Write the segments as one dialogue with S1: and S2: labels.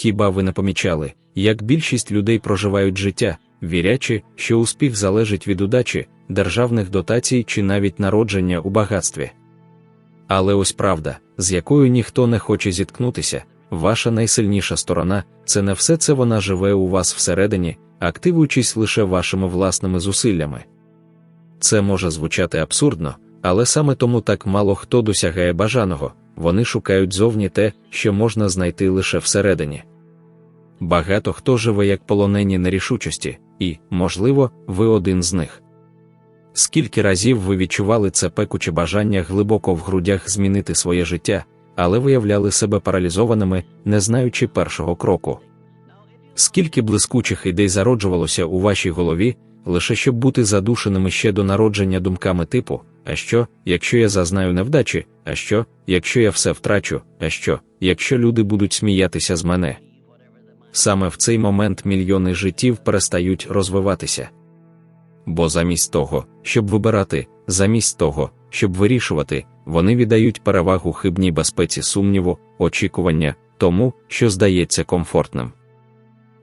S1: Хіба ви не помічали, як більшість людей проживають життя, вірячи, що успіх залежить від удачі, державних дотацій чи навіть народження у багатстві? Але ось правда, з якою ніхто не хоче зіткнутися, ваша найсильніша сторона це не все це вона живе у вас всередині, активуючись лише вашими власними зусиллями. Це може звучати абсурдно, але саме тому так мало хто досягає бажаного, вони шукають зовні те, що можна знайти лише всередині. Багато хто живе як полонені нерішучості, і, можливо, ви один з них. Скільки разів ви відчували це пекуче бажання глибоко в грудях змінити своє життя, але виявляли себе паралізованими, не знаючи першого кроку? Скільки блискучих ідей зароджувалося у вашій голові, лише щоб бути задушеними ще до народження думками типу, а що, якщо я зазнаю невдачі, а що, якщо я все втрачу, а що, якщо люди будуть сміятися з мене? Саме в цей момент мільйони життів перестають розвиватися. Бо замість того, щоб вибирати, замість того, щоб вирішувати, вони віддають перевагу хибній безпеці сумніву, очікування, тому, що здається комфортним.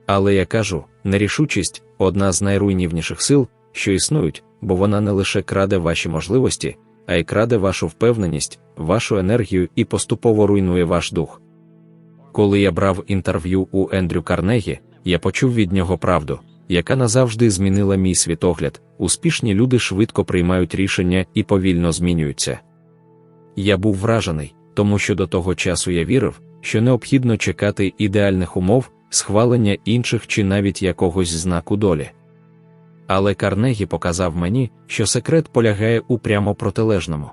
S1: Але я кажу, нерішучість одна з найруйнівніших сил, що існують, бо вона не лише краде ваші можливості, а й краде вашу впевненість, вашу енергію і поступово руйнує ваш дух. Коли я брав інтерв'ю у Ендрю Карнегі, я почув від нього правду, яка назавжди змінила мій світогляд. Успішні люди швидко приймають рішення і повільно змінюються. Я був вражений, тому що до того часу я вірив, що необхідно чекати ідеальних умов, схвалення інших чи навіть якогось знаку долі. Але Карнегі показав мені, що секрет полягає у прямо протилежному.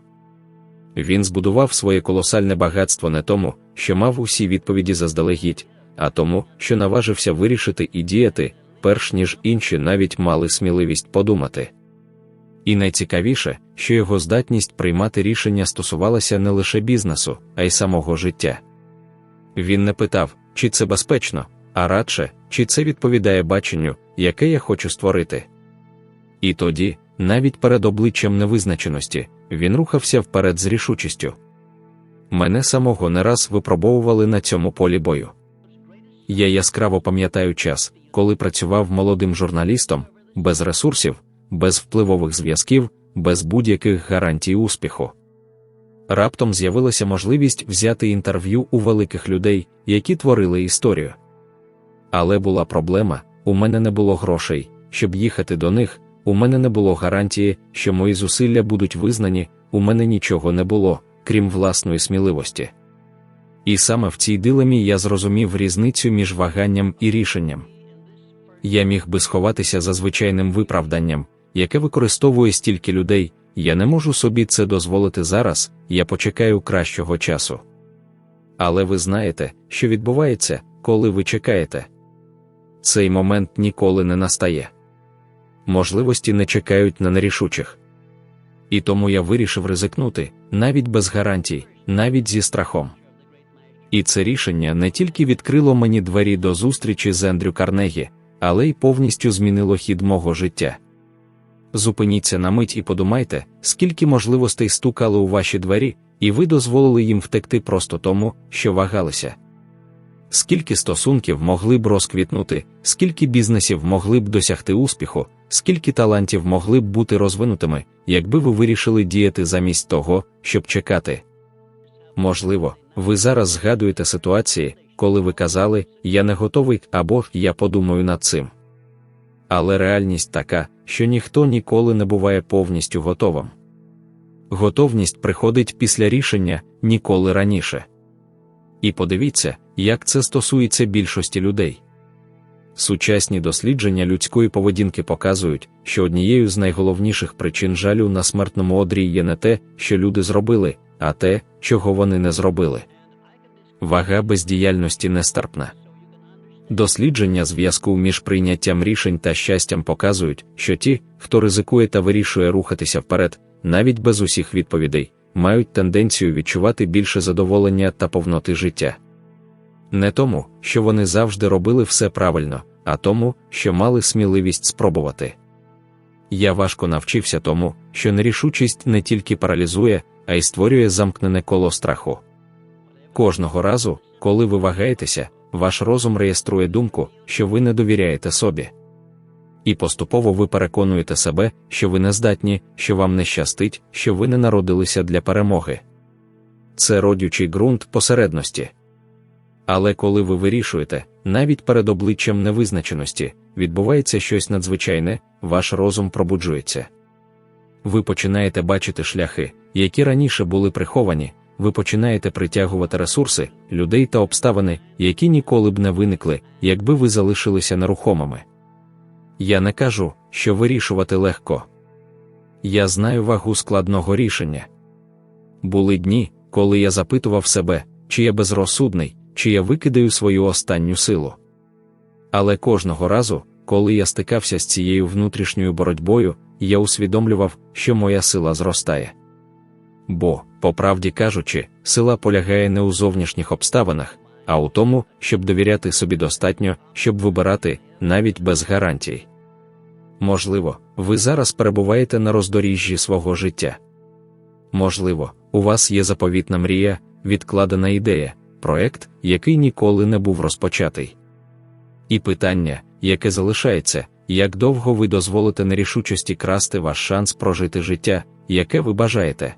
S1: Він збудував своє колосальне багатство не тому, що мав усі відповіді заздалегідь, а тому, що наважився вирішити і діяти, перш ніж інші навіть мали сміливість подумати. І найцікавіше, що його здатність приймати рішення стосувалася не лише бізнесу, а й самого життя. Він не питав, чи це безпечно, а радше, чи це відповідає баченню, яке я хочу створити. І тоді, навіть перед обличчям невизначеності, він рухався вперед з рішучістю. Мене самого не раз випробовували на цьому полі бою. Я яскраво пам'ятаю час, коли працював молодим журналістом, без ресурсів, без впливових зв'язків, без будь-яких гарантій успіху. Раптом з'явилася можливість взяти інтерв'ю у великих людей, які творили історію. Але була проблема: у мене не було грошей, щоб їхати до них, у мене не було гарантії, що мої зусилля будуть визнані, у мене нічого не було, крім власної сміливості. І саме в цій дилемі я зрозумів різницю між ваганням і рішенням. Я міг би сховатися за звичайним виправданням, яке використовує стільки людей, я не можу собі це дозволити зараз, я почекаю кращого часу. Але ви знаєте, що відбувається, коли ви чекаєте. Цей момент ніколи не настає. Можливості не чекають на нерішучих. І тому я вирішив ризикнути, навіть без гарантій, навіть зі страхом. І це рішення не тільки відкрило мені двері до зустрічі з Ендрю Карнегі, але й повністю змінило хід мого життя. Зупиніться на мить і подумайте, скільки можливостей стукали у ваші двері, і ви дозволили їм втекти просто тому, що вагалися. Скільки стосунків могли б розквітнути, скільки бізнесів могли б досягти успіху, скільки талантів могли б бути розвинутими, якби ви вирішили діяти замість того, щоб чекати. Можливо, ви зараз згадуєте ситуації, коли ви казали, я не готовий або я подумаю над цим. Але реальність така, що ніхто ніколи не буває повністю готовим. Готовність приходить після рішення ніколи раніше. І подивіться, як це стосується більшості людей. Сучасні дослідження людської поведінки показують, що однією з найголовніших причин жалю на смертному одрі є не те, що люди зробили, а те, чого вони не зробили. Вага бездіяльності нестерпна. Дослідження зв'язку між прийняттям рішень та щастям показують, що ті, хто ризикує та вирішує рухатися вперед, навіть без усіх відповідей, мають тенденцію відчувати більше задоволення та повноти життя. Не тому, що вони завжди робили все правильно, а тому, що мали сміливість спробувати. Я важко навчився тому, що нерішучість не тільки паралізує, а й створює замкнене коло страху. Кожного разу, коли ви вагаєтеся, ваш розум реєструє думку, що ви не довіряєте собі. І поступово ви переконуєте себе, що ви не здатні, що вам не щастить, що ви не народилися для перемоги. Це родючий ґрунт посередності. Але коли ви вирішуєте, навіть перед обличчям невизначеності, відбувається щось надзвичайне, ваш розум пробуджується. Ви починаєте бачити шляхи, які раніше були приховані, ви починаєте притягувати ресурси, людей та обставини, які ніколи б не виникли, якби ви залишилися нерухомими. Я не кажу, що вирішувати легко. Я знаю вагу складного рішення. Були дні, коли я запитував себе, чи я безрозсудний, чи я викидаю свою останню силу. Але кожного разу, коли я стикався з цією внутрішньою боротьбою, я усвідомлював, що моя сила зростає. Бо, по правді кажучи, сила полягає не у зовнішніх обставинах, а у тому, щоб довіряти собі достатньо, щоб вибирати, навіть без гарантій. Можливо, ви зараз перебуваєте на роздоріжжі свого життя. Можливо, у вас є заповітна мрія, відкладена ідея, проект, який ніколи не був розпочатий. І питання, яке залишається, як довго ви дозволите нерішучості красти ваш шанс прожити життя, яке ви бажаєте?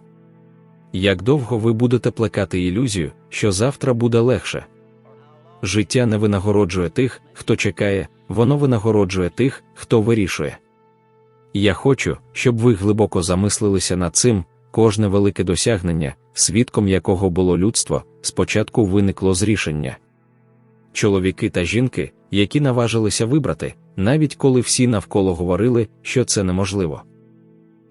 S1: Як довго ви будете плекати ілюзію, що завтра буде легше? Життя не винагороджує тих, хто чекає, воно винагороджує тих, хто вирішує. Я хочу, щоб ви глибоко замислилися над цим, кожне велике досягнення, свідком якого було людство, спочатку виникло з рішення. Чоловіки та жінки, які наважилися вибрати, навіть коли всі навколо говорили, що це неможливо.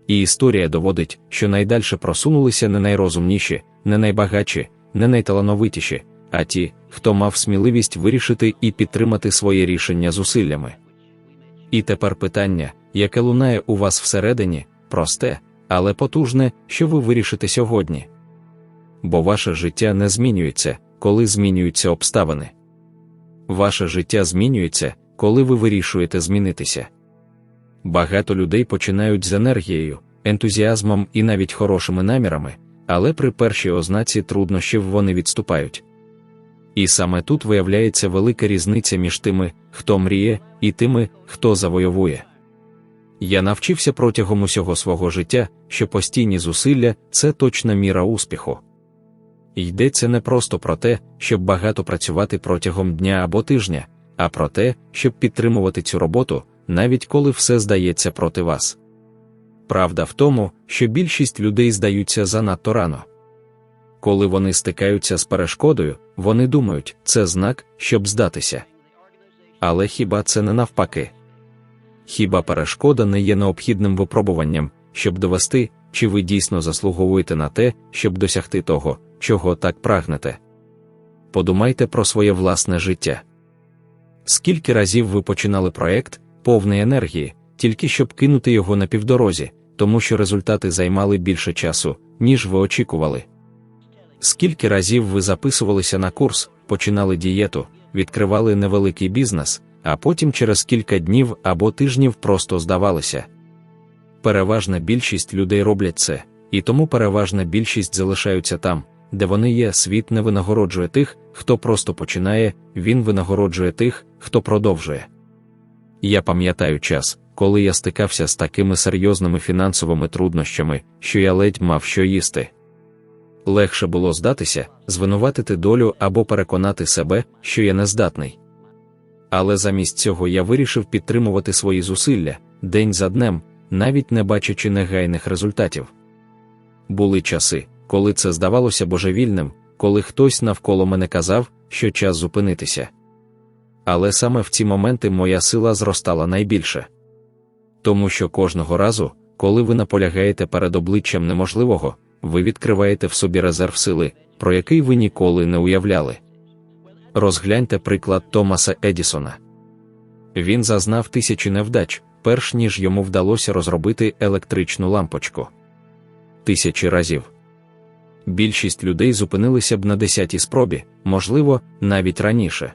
S1: І історія доводить, що найдальше просунулися не найрозумніші, не найбагатші, не найталановитіші, а ті, хто мав сміливість вирішити і підтримати своє рішення зусиллями. І тепер питання, яке лунає у вас всередині, просте, але потужне, що ви вирішите сьогодні. Бо ваше життя не змінюється, коли змінюються обставини. Ваше життя змінюється, коли ви вирішуєте змінитися. Багато людей починають з енергією, ентузіазмом і навіть хорошими намірами, але при першій ознаці труднощів вони відступають. І саме тут виявляється велика різниця між тими, хто мріє, і тими, хто завойовує. Я навчився протягом усього свого життя, що постійні зусилля це точна міра успіху. Йдеться не просто про те, щоб багато працювати протягом дня або тижня, а про те, щоб підтримувати цю роботу, навіть коли все здається проти вас. Правда в тому, що більшість людей здаються занадто рано. Коли вони стикаються з перешкодою, вони думають, це знак, щоб здатися. Але хіба це не навпаки? Хіба перешкода не є необхідним випробуванням, щоб довести, чи ви дійсно заслуговуєте на те, щоб досягти того, чого так прагнете? Подумайте про своє власне життя. Скільки разів ви починали проект, повний енергії, тільки щоб кинути його на півдорозі, тому що результати займали більше часу, ніж ви очікували. Скільки разів ви записувалися на курс, починали дієту, відкривали невеликий бізнес, а потім через кілька днів або тижнів просто здавалися. Переважна більшість людей роблять це, і тому переважна більшість залишаються там, де вони є. Світ не винагороджує тих, хто просто починає, він винагороджує тих, хто продовжує. Я пам'ятаю час, коли я стикався з такими серйозними фінансовими труднощами, що я ледь мав що їсти. Легше було здатися, звинуватити долю або переконати себе, що я нездатний. Але замість цього я вирішив підтримувати свої зусилля день за днем, навіть не бачачи негайних результатів. Були часи, коли це здавалося божевільним, коли хтось навколо мене казав, що час зупинитися. Але саме в ці моменти моя сила зростала найбільше. Тому що кожного разу, коли ви наполягаєте перед обличчям неможливого, ви відкриваєте в собі резерв сили, про який ви ніколи не уявляли. Розгляньте приклад Томаса Едісона. Він зазнав тисячі невдач, перш ніж йому вдалося розробити електричну лампочку. Тисячі разів. Більшість людей зупинилися б на десятій спробі, можливо, навіть раніше.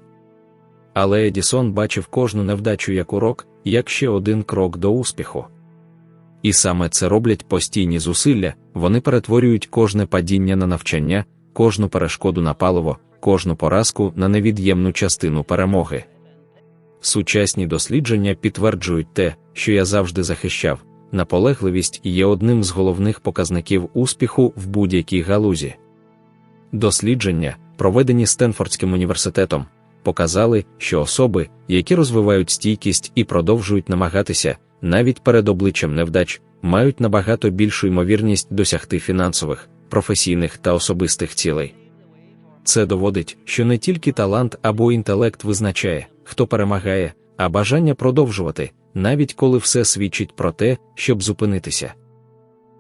S1: Але Едісон бачив кожну невдачу як урок, як ще один крок до успіху. І саме це роблять постійні зусилля, вони перетворюють кожне падіння на навчання, кожну перешкоду на паливо, кожну поразку на невід'ємну частину перемоги. Сучасні дослідження підтверджують те, що я завжди захищав. Наполегливість є одним з головних показників успіху в будь-якій галузі. Дослідження, проведені Стенфордським університетом, показали, що особи, які розвивають стійкість і продовжують намагатися, навіть перед обличчям невдач, мають набагато більшу ймовірність досягти фінансових, професійних та особистих цілей. Це доводить, що не тільки талант або інтелект визначає, хто перемагає, а бажання продовжувати, навіть коли все свідчить про те, щоб зупинитися.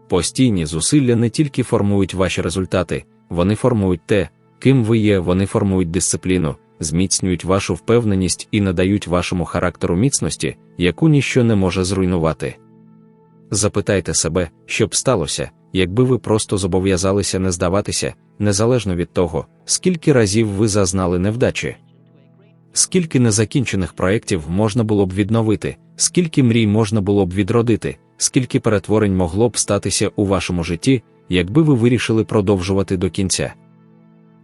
S1: Постійні зусилля не тільки формують ваші результати, вони формують те, ким ви є, вони формують дисципліну, зміцнюють вашу впевненість і надають вашому характеру міцності, яку ніщо не може зруйнувати. Запитайте себе, що б сталося, якби ви просто зобов'язалися не здаватися, незалежно від того, скільки разів ви зазнали невдачі. Скільки незакінчених проєктів можна було б відновити, скільки мрій можна було б відродити, скільки перетворень могло б статися у вашому житті, якби ви вирішили продовжувати до кінця.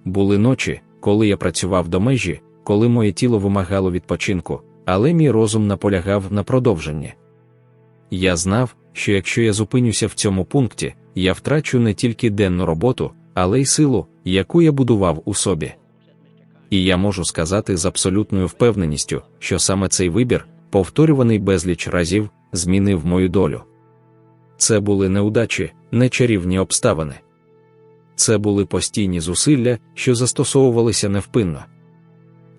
S1: Були ночі, коли я працював до межі, коли моє тіло вимагало відпочинку, але мій розум наполягав на продовженні. Я знав, що якщо я зупинюся в цьому пункті, я втрачу не тільки денну роботу, але й силу, яку я будував у собі. І я можу сказати з абсолютною впевненістю, що саме цей вибір, повторюваний безліч разів, змінив мою долю. Це були неудачі, не чарівні обставини. Це були постійні зусилля, що застосовувалися невпинно.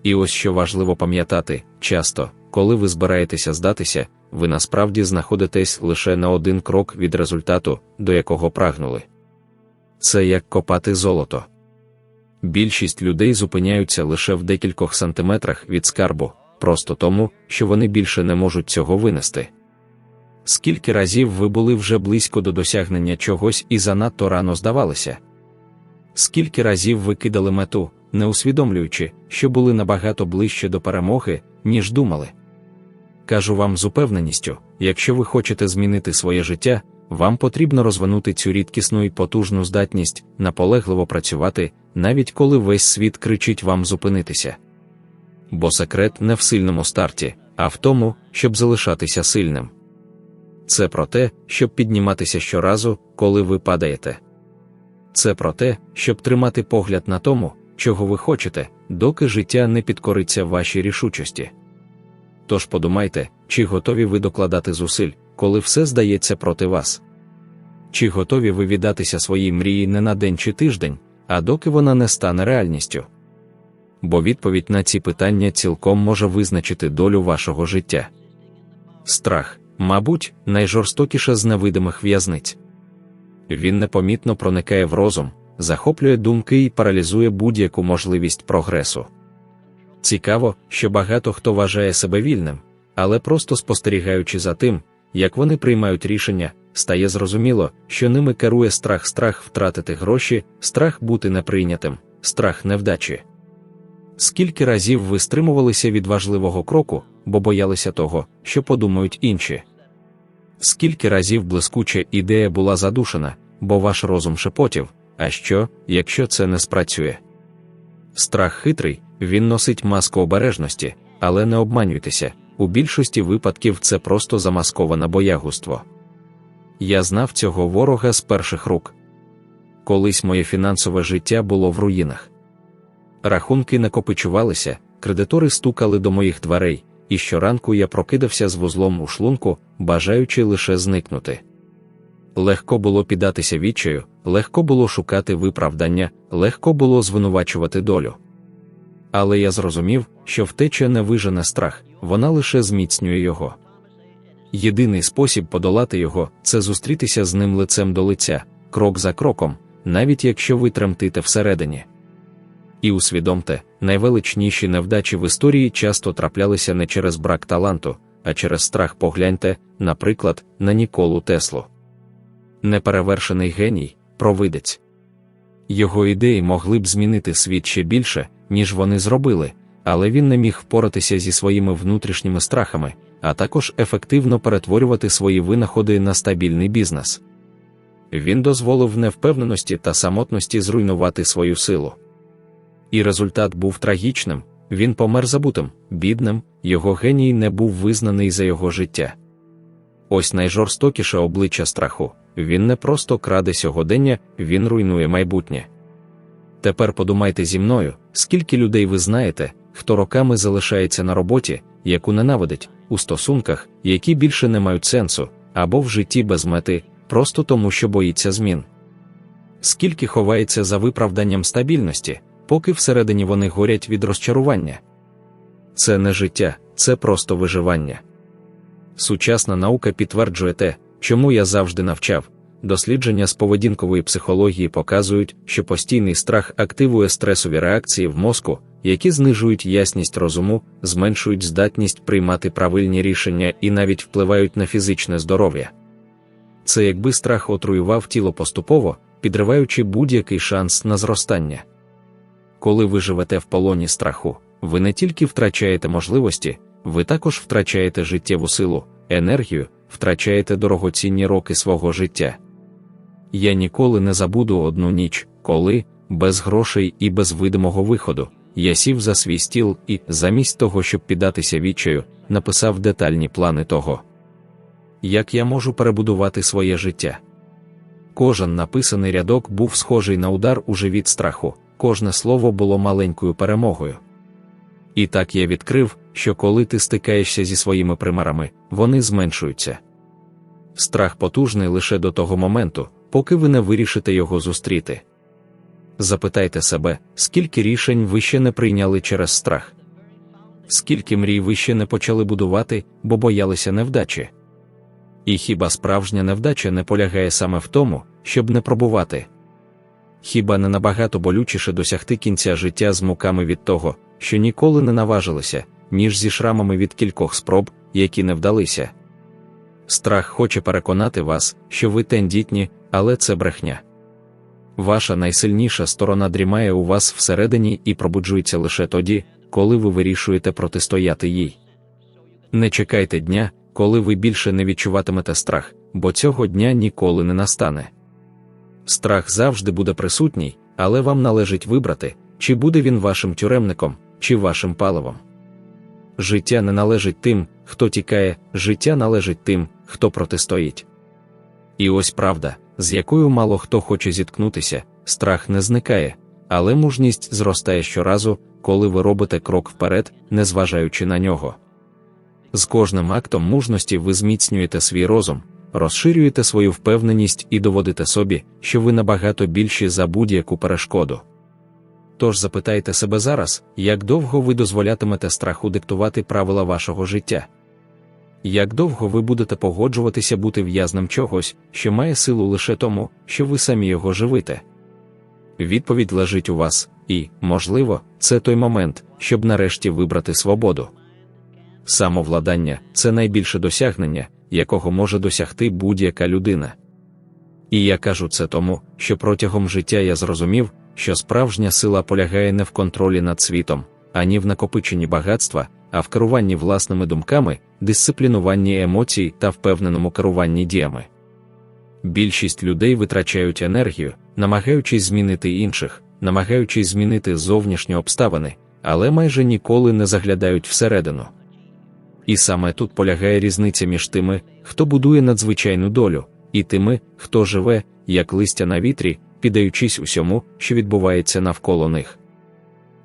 S1: І ось що важливо пам'ятати часто, коли ви збираєтеся здатися, ви насправді знаходитесь лише на один крок від результату, до якого прагнули. Це як копати золото. Більшість людей зупиняються лише в декількох сантиметрах від скарбу, просто тому, що вони більше не можуть цього винести. Скільки разів ви були вже близько до досягнення чогось і занадто рано здавалися? Скільки разів ви кидали мету, не усвідомлюючи, що були набагато ближче до перемоги, ніж думали? Кажу вам з упевненістю, якщо ви хочете змінити своє життя, вам потрібно розвинути цю рідкісну і потужну здатність наполегливо працювати, навіть коли весь світ кричить вам зупинитися. Бо секрет не в сильному старті, а в тому, щоб залишатися сильним. Це про те, щоб підніматися щоразу, коли ви падаєте. Це про те, щоб тримати погляд на тому, чого ви хочете, доки життя не підкориться вашій рішучості. Тож подумайте, чи готові ви докладати зусиль, коли все здається проти вас. Чи готові ви віддатися своїй мрії не на день чи тиждень, а доки вона не стане реальністю? Бо відповідь на ці питання цілком може визначити долю вашого життя. Страх, мабуть, найжорстокіша з невидимих в'язниць. Він непомітно проникає в розум, захоплює думки і паралізує будь-яку можливість прогресу. Цікаво, що багато хто вважає себе вільним, але просто спостерігаючи за тим, як вони приймають рішення, стає зрозуміло, що ними керує страх, страх втратити гроші, страх бути неприйнятим, страх невдачі. Скільки разів ви стримувалися від важливого кроку, бо боялися того, що подумають інші? Скільки разів блискуча ідея була задушена, бо ваш розум шепотів, а що, якщо це не спрацює? Страх хитрий, він носить маску обережності, але не обманюйтеся, у більшості випадків це просто замасковане боягузтво. Я знав цього ворога з перших рук. Колись моє фінансове життя було в руїнах. Рахунки накопичувалися, кредитори стукали до моїх дверей, і щоранку я прокидався з вузлом у шлунку, бажаючи лише зникнути. Легко було піддатися відчаю, легко було шукати виправдання, легко було звинувачувати долю. Але я зрозумів, що втеча не вижене страх, вона лише зміцнює його. Єдиний спосіб подолати його це зустрітися з ним лицем до лиця, крок за кроком, навіть якщо ви тремтите всередині. І усвідомте, найвеличніші невдачі в історії часто траплялися не через брак таланту, а через страх погляньте, наприклад, на Ніколу Теслу. Неперевершений геній, провидець. Його ідеї могли б змінити світ ще більше, ніж вони зробили, але він не міг впоратися зі своїми внутрішніми страхами, а також ефективно перетворювати свої винаходи на стабільний бізнес. Він дозволив невпевненості та самотності зруйнувати свою силу. І результат був трагічним він помер забутим, бідним, його геній не був визнаний за його життя. Ось найжорстокіше обличчя страху він не просто краде сьогодення, він руйнує майбутнє. Тепер подумайте зі мною, скільки людей ви знаєте, хто роками залишається на роботі, яку ненавидить, у стосунках, які більше не мають сенсу, або в житті без мети, просто тому, що боїться змін. Скільки ховається за виправданням стабільності, поки всередині вони горять від розчарування. Це не життя, це просто виживання. Сучасна наука підтверджує те, чому я завжди навчав. Дослідження з поведінкової психології показують, що постійний страх активує стресові реакції в мозку, які знижують ясність розуму, зменшують здатність приймати правильні рішення і навіть впливають на фізичне здоров'я. Це якби страх отруював тіло поступово, підриваючи будь-який шанс на зростання. Коли ви живете в полоні страху, ви не тільки втрачаєте можливості, ви також втрачаєте життєву силу, енергію, втрачаєте дорогоцінні роки свого життя. Я ніколи не забуду одну ніч, коли, без грошей і без видимого виходу, я сів за свій стіл і, замість того, щоб піддатися відчаю, написав детальні плани того, як я можу перебудувати своє життя. Кожен написаний рядок був схожий на удар у живіт страху, кожне слово було маленькою перемогою. І так я відкрив, що коли ти стикаєшся зі своїми примарами, вони зменшуються. Страх потужний лише до того моменту, поки ви не вирішите його зустріти. Запитайте себе, скільки рішень ви ще не прийняли через страх, скільки мрій ви ще не почали будувати, бо боялися невдачі. І хіба справжня невдача не полягає саме в тому, щоб не пробувати? Хіба не набагато болючіше досягти кінця життя з муками від того, що ніколи не наважилися, ніж зі шрамами від кількох спроб, які не вдалися? Страх хоче переконати вас, що ви тендітні, але це брехня. Ваша найсильніша сторона дрімає у вас всередині і пробуджується лише тоді, коли ви вирішуєте протистояти їй. Не чекайте дня, коли ви більше не відчуватимете страх, бо цього дня ніколи не настане. Страх завжди буде присутній, але вам належить вибрати, чи буде він вашим тюремником, чи вашим паливом. Життя не належить тим, хто тікає, життя належить тим, хто протистоїть. І ось правда, з якою мало хто хоче зіткнутися, страх не зникає, але мужність зростає щоразу, коли ви робите крок вперед, незважаючи на нього. З кожним актом мужності ви зміцнюєте свій розум, розширюєте свою впевненість і доводите собі, що ви набагато більші за будь-яку перешкоду. Тож запитайте себе зараз, як довго ви дозволятимете страху диктувати правила вашого життя. Як довго ви будете погоджуватися бути в'язнем чогось, що має силу лише тому, що ви самі його живите? Відповідь лежить у вас, і, можливо, це той момент, щоб нарешті вибрати свободу. Самовладання це найбільше досягнення, якого може досягти будь-яка людина. І я кажу це тому, що протягом життя я зрозумів, що справжня сила полягає не в контролі над світом, ані в накопиченні багатства, а в керуванні власними думками, дисциплінуванні емоцій та впевненому керуванні діями. Більшість людей витрачають енергію, намагаючись змінити інших, намагаючись змінити зовнішні обставини, але майже ніколи не заглядають всередину. І саме тут полягає різниця між тими, хто будує надзвичайну долю, і тими, хто живе, як листя на вітрі, піддаючись усьому, що відбувається навколо них.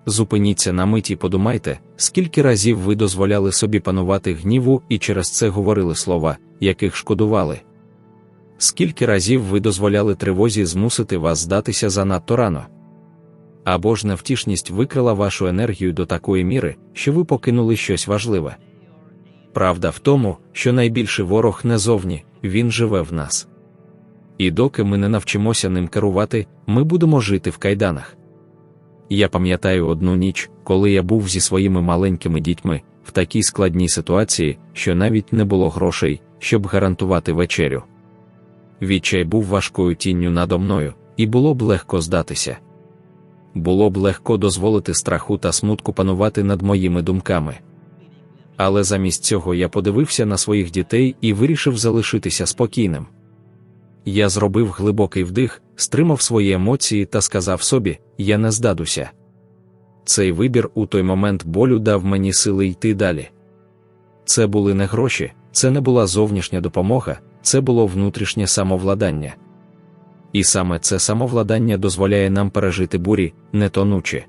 S1: Зупиніться на мить і подумайте, скільки разів ви дозволяли собі панувати гніву і через це говорили слова, яких шкодували. Скільки разів ви дозволяли тривозі змусити вас здатися занадто рано? Або ж невтішність викрила вашу енергію до такої міри, що ви покинули щось важливе. Правда в тому, що найбільший ворог не зовні, він живе в нас. І доки ми не навчимося ним керувати, ми будемо жити в кайданах. Я пам'ятаю одну ніч, коли я був зі своїми маленькими дітьми в такій складній ситуації, що навіть не було грошей, щоб гарантувати вечерю. Відчай був важкою тінню надо мною, і було б легко здатися. Було б легко дозволити страху та смутку панувати над моїми думками. Але замість цього я подивився на своїх дітей і вирішив залишитися спокійним. Я зробив глибокий вдих, стримав свої емоції та сказав собі: я не здадуся. цей вибір у той момент болю дав мені сили йти далі. Це були не гроші, це не була зовнішня допомога, це було внутрішнє самовладання. І саме це самовладання дозволяє нам пережити бурі, не тонучі.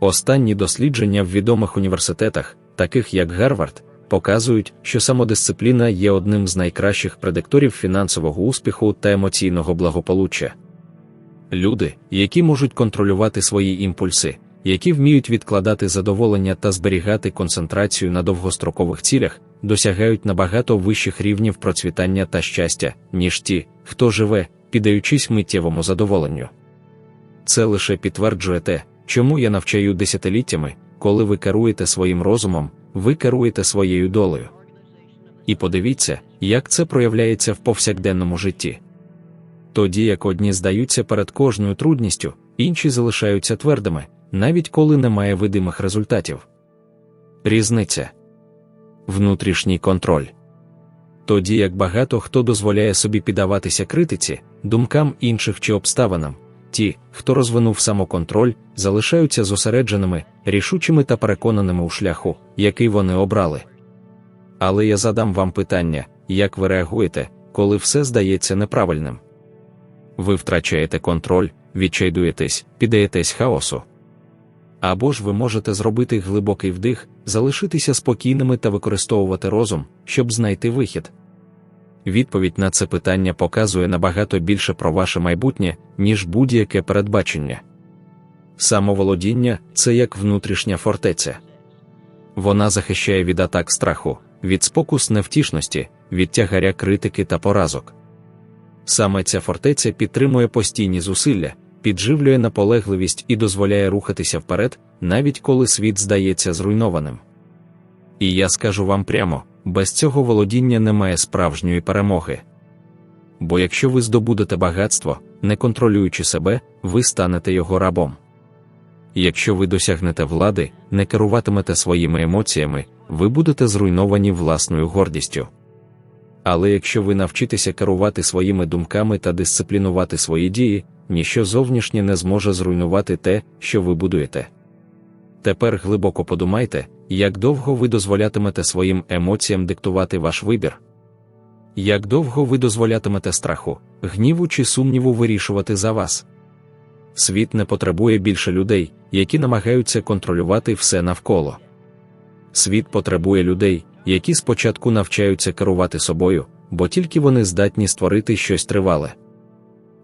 S1: Останні дослідження в відомих університетах, таких як Гарвард, показують, що самодисципліна є одним з найкращих предикторів фінансового успіху та емоційного благополуччя. Люди, які можуть контролювати свої імпульси, які вміють відкладати задоволення та зберігати концентрацію на довгострокових цілях, досягають набагато вищих рівнів процвітання та щастя, ніж ті, хто живе, піддаючись миттєвому задоволенню. Це лише підтверджує те, чому я навчаю десятиліттями, коли ви керуєте своїм розумом, ви керуєте своєю долею. І подивіться, як це проявляється в повсякденному житті. Тоді як одні здаються перед кожною трудністю, інші залишаються твердими, навіть коли немає видимих результатів. Різниця внутрішній контроль. Тоді як багато хто дозволяє собі піддаватися критиці, думкам інших чи обставинам, ті, хто розвинув самоконтроль, залишаються зосередженими, рішучими та переконаними у шляху, який вони обрали. Але я задам вам питання, як ви реагуєте, коли все здається неправильним? Ви втрачаєте контроль, відчайдуєтесь, піддаєтесь хаосу. Або ж ви можете зробити глибокий вдих, залишитися спокійними та використовувати розум, щоб знайти вихід. Відповідь на це питання показує набагато більше про ваше майбутнє, ніж будь-яке передбачення. Самоволодіння це як внутрішня фортеця. Вона захищає від атак страху, від спокус невтішності, від тягаря критики та поразок. Саме ця фортеця підтримує постійні зусилля, підживлює наполегливість і дозволяє рухатися вперед, навіть коли світ здається зруйнованим. І я скажу вам прямо: без цього володіння немає справжньої перемоги. Бо якщо ви здобудете багатство, не контролюючи себе, ви станете його рабом. Якщо ви досягнете влади, не керуватимете своїми емоціями, ви будете зруйновані власною гордістю. Але якщо ви навчитеся керувати своїми думками та дисциплінувати свої дії, ніщо зовнішнє не зможе зруйнувати те, що ви будуєте. Тепер глибоко подумайте, як довго ви дозволятимете своїм емоціям диктувати ваш вибір. Як довго ви дозволятимете страху, гніву чи сумніву вирішувати за вас? Світ не потребує більше людей, які намагаються контролювати все навколо. Світ потребує людей, які спочатку навчаються керувати собою, бо тільки вони здатні створити щось тривале.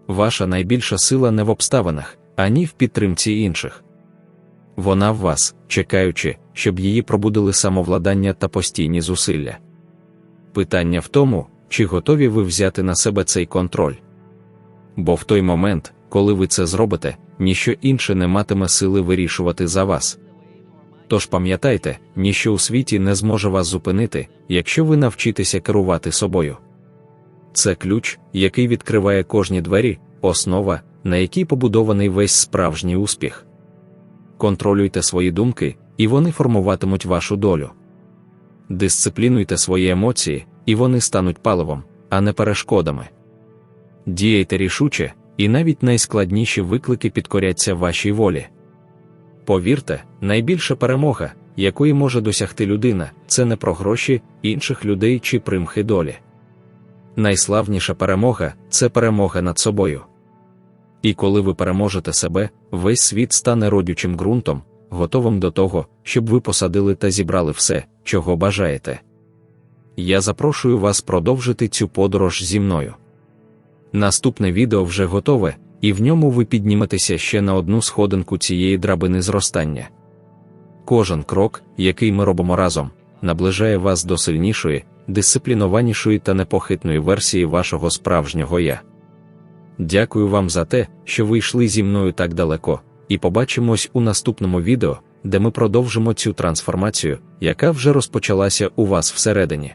S1: Ваша найбільша сила не в обставинах, ані в підтримці інших. Вона в вас, чекаючи, щоб її пробудили самовладання та постійні зусилля. Питання в тому, чи готові ви взяти на себе цей контроль. Бо в той момент, коли ви це зробите, ніщо інше не матиме сили вирішувати за вас. Тож пам'ятайте, ніщо у світі не зможе вас зупинити, якщо ви навчитеся керувати собою. Це ключ, який відкриває кожні двері, основа, на якій побудований весь справжній успіх. Контролюйте свої думки, і вони формуватимуть вашу долю. Дисциплінуйте свої емоції, і вони стануть паливом, а не перешкодами. Діяйте рішуче, і навіть найскладніші виклики підкоряться вашій волі. Повірте, найбільша перемога, якої може досягти людина, це не про гроші інших людей чи примхи долі. Найславніша перемога це перемога над собою. І коли ви переможете себе, весь світ стане родючим ґрунтом, готовим до того, щоб ви посадили та зібрали все, чого бажаєте. Я запрошую вас продовжити цю подорож зі мною. Наступне відео вже готове, і в ньому ви підніметеся ще на одну сходинку цієї драбини зростання. Кожен крок, який ми робимо разом, наближає вас до сильнішої, дисциплінованішої та непохитної версії вашого справжнього я. Дякую вам за те, що ви йшли зі мною так далеко, і побачимось у наступному відео, де ми продовжимо цю трансформацію, яка вже розпочалася у вас всередині.